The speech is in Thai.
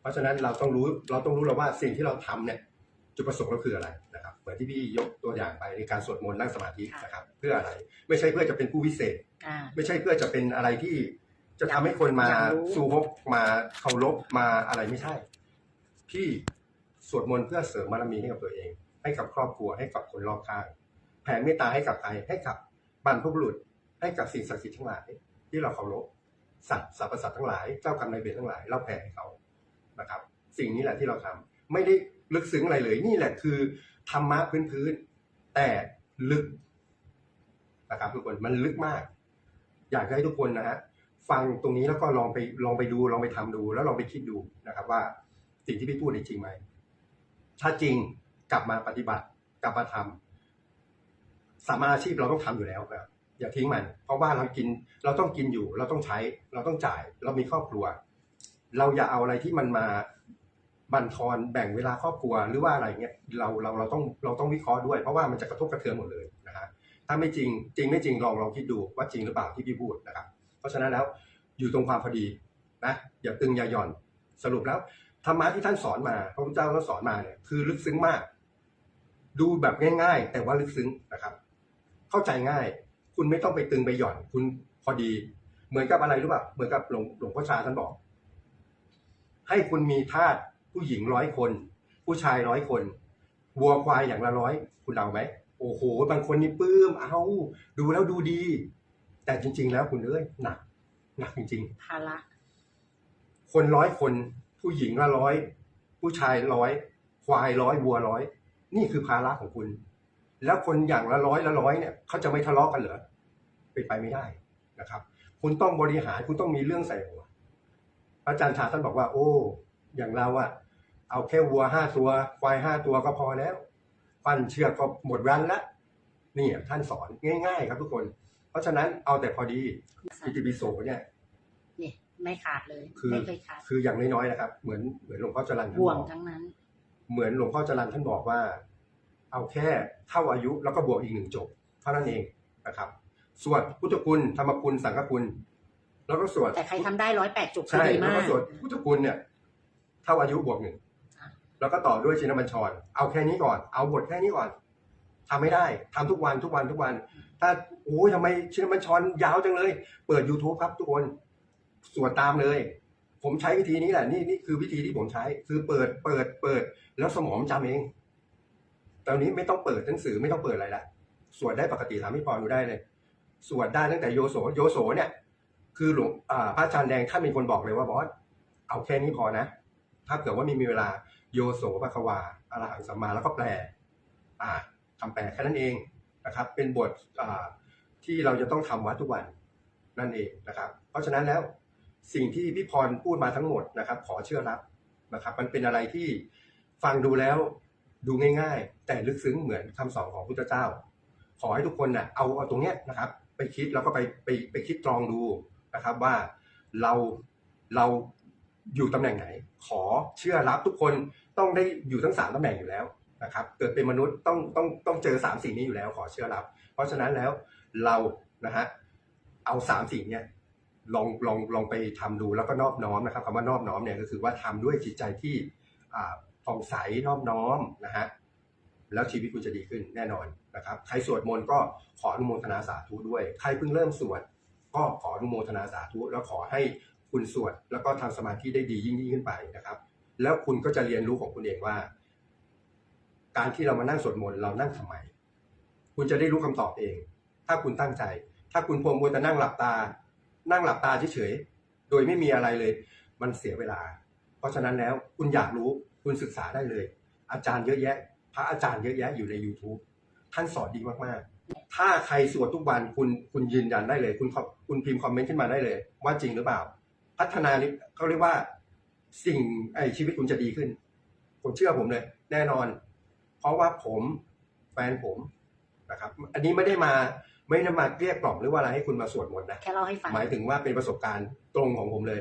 เพราะฉะนั้นเราต้องรู้เราต้องรู้แล้วว่าสิ่งที่เราทำเนี่ยจุดประสงค์เราคืออะไรนะครับเหมือนที่พี่ยกตัวอย่างไปในการสวดมนต์นั่งสมาธินะครับ เพื่ออะไร ไม่ใช่เพื่อจะเป็นผู้วิเศษ อ่า ไม่ใช่เพื่อจะเป็นอะไรที่จะทำให้คนมาอยากรู้ สู้รบมาเคารพมาอะไรไม่ใช่ พี่สวดมนต์เพื่อเสริมบารมีให้กับตัวเอง ให้กับครอบครัวให้กับคนรอบข้างแผ่เมตตาให้กับใครให้กับบรรพบุรุษ ให้กับสิ่งศักดิ์สิทธิ์ทั้งหลาย ที่เราเคารพสัตว์สรรพสัตว์ทั้งหลายเจ้ากรรมนายเวรทั้งหลายเราแผ่ให้เขา นะครับ สิ่งนี้แหละที่เราทำไม่ได้ลึกซึ้งอะไรเลย นี่แหละคือธรรมะพื้นๆแต่ลึกนะครับทุกคนมันลึกมาก อยากให้ทุกคนนะฮะฟังตรงนี้แล้วก็ลองไปลองไปดูลองไปทำดู แล้วลองไปคิดดูนะครับ ว่าสิ่งที่พี่พูดจริงไหมถ้าจริงกลับมาปฏิบัติกลับมาทำสามอาชีพเราต้องทำอยู่แล้วครับอย่าทิ้งมัน เพราะว่าเรากินเราต้องกินอยู่ เราต้องใช้ เราต้องจ่าย เรามีครอบครัว เราอย่าเอาอะไรที่มันมาบั่นทอนแบ่งเวลาครอบครัวหรือว่าอะไรเงี้ยเราเราเราต้องเราต้องวิเคราะห์ด้วย เพราะว่ามันจะกระทบกระเทือนหมดเลยนะฮะถ้าไม่จริงจริงไม่จริงลองลองคิดดูว่าจริงหรือเปล่าที่พี่พูดนะครับ เพราะฉะนั้นแล้วอยู่ตรงความพอดีนะอย่าตึงอย่าหย่อนสรุปแล้วธรรมะที่ท่านสอนมาพระพุทธเจ้าท่านสอนมาเนี่ยคือลึกซึ้งมาก ดูแบบง่าย ๆ แต่ว่าลึกซึ้งนะครับ เข้าใจง่าย คุณไม่ต้องไปตึงไปหย่อน คุณพอดี เหมือนกับอะไรรู้ป่ะเหมือนกับหลวงหลวงพ่อชาท่านบอก ให้คุณมีทาสผู้หญิงร้อยคน ผู้ชายร้อยคนวัวควายอย่างละร้อยคุณเดาไหมโอ้โห บางคนนี่ปลื้มเอาดูแล้วดูดี แต่จริง ๆ แล้วคุณเอ้ยหนักหนักจริงภาระๆคนร้อยคน ผู้หญิงละร้อยผู้ชายร้อยควายร้อยวัวร้อยนี่คือภาระของคุณ แล้วคนอย่างละร้อยละร้อยเนี่ยเขาจะไม่ทะเลาะกันเหรอเป็นไปไม่ได้นะครับ คุณต้องบริหารคุณต้องมีเรื่องใส่หัวพระ อาจารย์ชาท่านบอกว่า โอ้ อย่างเราอะเอาแค่วัวห้าตัว ควายห้าตัวก็พอแล้วฟันเชือกก็หมดรันละนี่ท่านสอนง่าย ๆ ครับทุกคน เพราะฉะนั้นเอาแต่พอดีอิติปิโสเนี่ยนี่ไม่ขาดเลยคือไม่เคยขาดคืออย่างน้อยๆนะครับ เหมือนเหมือนหลวงพ่อจรันท่านห่วบงอกทั้งนั้น เหมือนหลวงพ่อจรันท่านบอกว่า เอาแค่เท่าอายุแล้วก็บวกอีกหนึ่งจบเท่านั้นเองนะครับสวดพุทธคุณธรรมคุณสังฆคุณ แล้วก็สวดแต่ใครทำได้ร้อยแปดจุกก็ใช่ดีแล้วมาก็กสวดพุทธคุณเนี่ย เท่าอายุบวกหนึ่งอะแล้วก็ต่อด้วยชินบัญชร เอาแค่นี้ก่อน เอาบทแค่นี้ก่อนทำไม่ได้ทำทุกวันทุกวันทุกวัน ถ้าโอ้ยทำไมชินบัญชรยาวจังเลย เปิด YouTube ครับทุกคนสวดตามเลย ผมใช้วิธีนี้แหละ นี่นี่คือวิธีที่ผมใช้ คือเปิดเปิดเปิด แล้วสมองจำเอง ตอนนี้ไม่ต้องเปิดหนังสือไม่ต้องเปิดอะไรละสวดได้ปกติถามพี่พรดูได้เลย สวดได้ตั้งแต่โยโสโยโสเนี่ย คือหลวงพระอาจารย์แดงท่านเป็นคนบอกเลยว่าบอสเอาแค่นี้พอนะ ถ้าเกิดว่ามีมีเวลาโยโสภควาอรหังสัมมาแล้วก็แปล อ่าคำแปลแค่นั้นเองนะครับ เป็นบทที่เราจะต้องทำวัดทุกวันนั่นเองนะครับ เพราะฉะนั้นแล้วสิ่งที่พี่พรพูดมาทั้งหมดนะครับ ขอเชื่อรับนะครับ มันเป็นอะไรที่ฟังดูแล้วดูง่าย ๆ แต่ลึกซึ้งเหมือนคำสอนของพุทธเจ้า ขอให้ทุกคนนะ่ะเอาเอาตรงเนี้ยนะครับ ไปคิดแล้วก็ไปไปไปคิดตรองดู นะครับว่าเราเราอยู่ตำแหน่งไหน ขอเชื่อรับทุกคนต้องได้อยู่ทั้งสามตำแหน่งอยู่แล้วนะครับเกิดเป็นมนุษย์ต้องต้องต้องเจอสามสิ่งนี้อยู่แล้วขอเชื่อรับ เพราะฉะนั้นแล้วเรานะฮะเอาสามสิ่งเนี้ยลองลองลองไปทำดูแล้วก็นอบน้อมนะครับคำว่านอบน้อมเนี่ยก็คือว่าทำด้วยจิตใจที่ผ่องใสนอบน้อมนะฮะแล้วชีวิตคุณจะดีขึ้นแน่นอนนะครับ ใครสวดมนต์ก็ขออนุโมทนาสาธุด้วย ใครเพิ่งเริ่มสวด ก็ขออนุโมทนาสาธุ แล้วขอให้คุณสวดแล้วก็ทำสมาธิได้ดียิ่งยิ่งขึ้นไปนะครับ แล้วคุณก็จะเรียนรู้ของคุณเองว่า การที่เรามานั่งสวดมนต์เรานั่งทำไม คุณจะได้รู้คำตอบเอง ถ้าคุณตั้งใจ ถ้าคุณพวงมัวแต่นั่งหลับตา นั่งหลับตาเฉยๆโดยไม่มีอะไรเลย มันเสียเวลา เพราะฉะนั้นแล้วคุณอยากรู้คุณศึกษาได้เลย อาจารย์เยอะแยะ พระอาจารย์เยอะแยะอยู่ใน YouTube ท่านสอนดีมากๆ ถ้าใครสวดทุกวันคุณคุณยืนยันได้เลย คุณคอมคุณพิมพ์คอมเมนต์ขึ้นมาได้เลย ว่าจริงหรือเปล่า พัฒนานี้เขาเรียกว่าสิ่งไอชีวิตคุณจะดีขึ้น ผมเชื่อผมเลย แน่นอน เพราะว่าผมแฟนผมนะครับ อันนี้ไม่ได้มาไม่ได้มาเกลี้ยกล่อมหรือว่าอะไรให้คุณมาสวดมนต์นะแค่เล่าให้ฟังหมายถึงว่าเป็นประสบการณ์ตรงของผมเลย